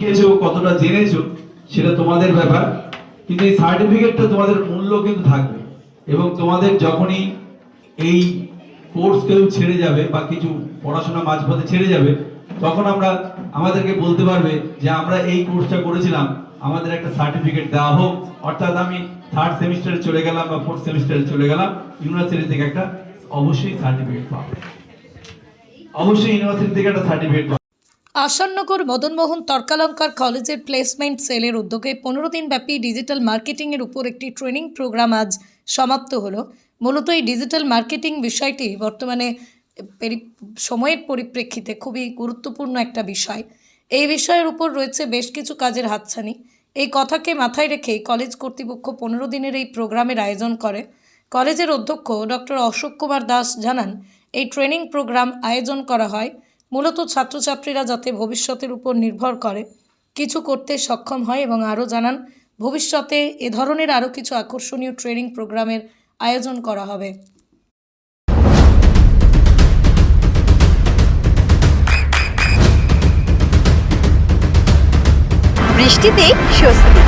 শিখেছো, কতটা জেনেছো, সেটা তোমাদের ব্যাপার। কিন্তু এই সার্টিফিকেটটা তোমাদের মূল্য কিন্তু থাকবে। এবং তোমাদের যখনই এই কোর্স কেউ ছেড়ে যাবে বা কিছু পড়াশোনা মাঝপথে ছেড়ে যাবে, তখন আমরা আমাদেরকে বলতে পারবে যে আমরা এই কোর্সটা করেছিলাম, আমাদের একটা সার্টিফিকেট দেওয়া হোক। অর্থাৎ আমি থার্ড সেমিস্টারে চলে গেলাম বা ফোর্থ সেমিস্টারে চলে গেলাম ইউনিভার্সিটি থেকে একটা অবশ্যই সার্টিফিকেট পাবো। অবশ্যই ইউনিভার্সিটি থেকে একটা সার্টিফিকেট আসাননগর মদনমোহন তর্কালঙ্কার কলেজের প্লেসমেন্ট সেলের উদ্যোগে পনেরো দিনব্যাপী ডিজিটাল মার্কেটিংয়ের উপর একটি ট্রেনিং প্রোগ্রাম আজ সমাপ্ত হলো। মূলত এই ডিজিটাল মার্কেটিং বিষয়টি বর্তমানে সময়ের পরিপ্রেক্ষিতে খুবই গুরুত্বপূর্ণ একটা বিষয়। এই বিষয়ের উপর রয়েছে বেশ কিছু কাজের হাতছানি। এই কথাকে মাথায় রেখে কলেজ কর্তৃপক্ষ পনেরো দিনের এই প্রোগ্রামের আয়োজন করে। কলেজের অধ্যক্ষ ডক্টর অশোক কুমার দাস জানান, এই ট্রেনিং প্রোগ্রাম আয়োজন করা হয় মূলত ছাত্রছাত্রীরা যাতে ভবিষ্যতের উপর নির্ভর করে কিছু করতে সক্ষম হয় এবং আরও জানান ভবিষ্যতে এ ধরনের আরও কিছু আকর্ষণীয় ট্রেনিং প্রোগ্রামের আয়োজন করা হবে। বৃষ্টিতে স্বস্তি।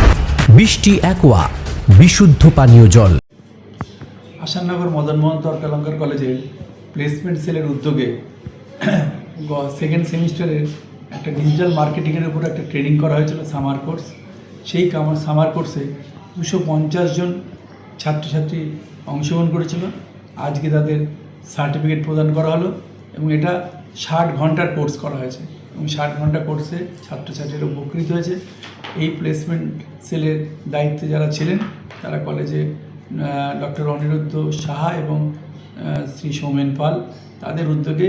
বৃষ্টি অ্যাকোয়া বিশুদ্ধ পানীয় জল। আসাননগর মদনমোহন তর্কালঙ্কার কলেজের প্লেসমেন্ট সেলের উদ্যোগে সেকেন্ড সেমিস্টারের একটা ডিজিটাল মার্কেটিংয়ের উপর একটা ট্রেনিং করা হয়েছিল সামার কোর্স সেই সামার কোর্সে দুশো পঞ্চাশ জন ছাত্রছাত্রী অংশগ্রহণ করেছিল। আজকে তাদের সার্টিফিকেট প্রদান করা হলো এবং এটা ষাট ঘণ্টার কোর্স করা হয়েছে এবং ষাট ঘণ্টা কোর্সে ছাত্রছাত্রীরা উপকৃত হয়েছে। এই প্লেসমেন্ট সেলের দায়িত্বে যারা ছিলেন, তারা কলেজে ডক্টর অনিরুদ্ধ সাহা এবং শ্রী সৌমেন পাল, তাদের উদ্যোগে